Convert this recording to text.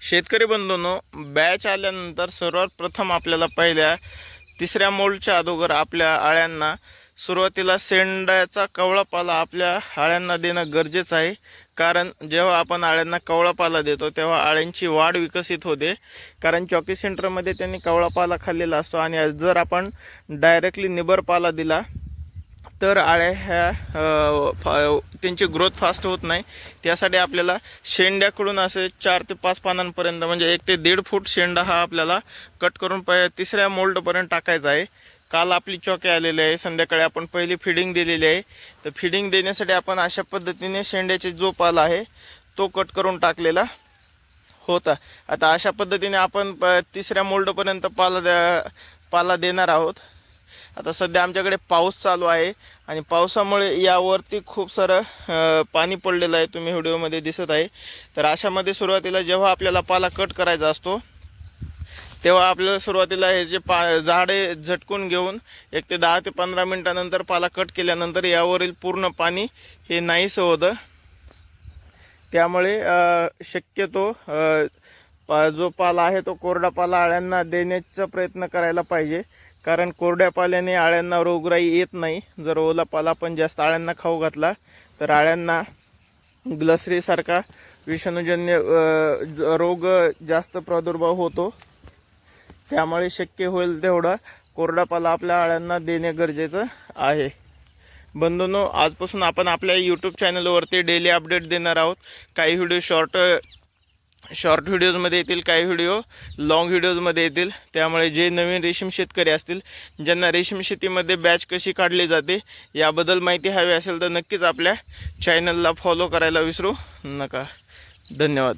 शेतकरी बंधूंनो बॅच आल्यानंतर सर्वात प्रथम आपल्याला पहिल्या तिसऱ्या मोल्डच्या अगोदर आपल्या आळ्यांना सुरुवातीला शेंड्याचा कवळापाला आपल्या आळ्यांना देणं गरजेचं आहे. कारण जेव्हा आपण आळ्यांना कवळापाला देतो तेव्हा आळ्यांची वाढ विकसित होते. कारण चॉकी सेंटरमध्ये त्यांनी कवळापाला खाल्लेला असतो आणि जर आपण डायरेक्टली निबरपाला दिला तर आळ्या ह्या फा- त्यांची ग्रोथ फास्ट होत नाही. त्यासाठी आपल्याला शेंड्याकडून असे चार ते पाच पानांपर्यंत म्हणजे एक ते दीड फूट शेंडा हा आपल्याला कट करून प तिसऱ्या मोल्डपर्यंत टाकायचा आहे. काल आपली चौके आलेली आहे. संध्याकाळी आपण पहिली फिडिंग दिलेली आहे. तर फिडिंग देण्यासाठी आपण अशा पद्धतीने शेंड्याचे जो पाला आहे. तो कट करून टाकलेला होता. आता अशा पद्धतीने आपण प तिसऱ्या मोल्डपर्यंत पाला द्या पाला देणार आहोत. आता सध्या आमच्याकडे पाऊस चालू आहे आणि पावसामुळे यावरती खूप सारं पाणी पडलेलं आहे. तुम्ही व्हिडिओमध्ये दिसत आहे. तर अशामध्ये सुरुवातीला जेव्हा आपल्याला पाला कट करायचा असतो तेव्हा आपल्याला सुरुवातीला हे जे पा झाडे झटकून घेऊन एक ते दहा ते पंधरा मिनटानंतर पाला कट केल्यानंतर यावरील पूर्ण पाणी हे नाहीसं होतं. त्यामुळे शक्यतो पा जो पाला आहे तो कोरडा पाला आळ्यांना देण्याचा प्रयत्न करायला पाहिजे. कारण कोरड्या पाल्याने आळ्यांना रोगराई येत नाही. जर ओला पाला पण जास्त आळ्यांना खाऊ घातला तर आळ्यांना ग्लसरीसारखा विषाणूजन्य ज- रोग जास्त प्रादुर्भाव होतो. त्यामुळे शक्य होईल तेवढा कोरडा पाला आपल्या आळ्यांना देणे गरजेचं आहे. बंधूनो आजपासून आपण आपल्या यूट्यूब चॅनलवरती डेली अपडेट देणार आहोत. काही व्हिडिओ शॉर्ट शॉर्ट व्हिडिओजमध्ये येतील काही व्हिडिओ लॉंग व्हिडिओजमध्ये येतील. त्यामुळे जे नवीन रेशीम शेतकरी असतील ज्यांना रेशीम शेतीमध्ये बॅच कशी काढली जाते याबद्दल माहिती हवी असेल तर नक्कीच आपल्या चॅनलला फॉलो करायला विसरू नका. धन्यवाद.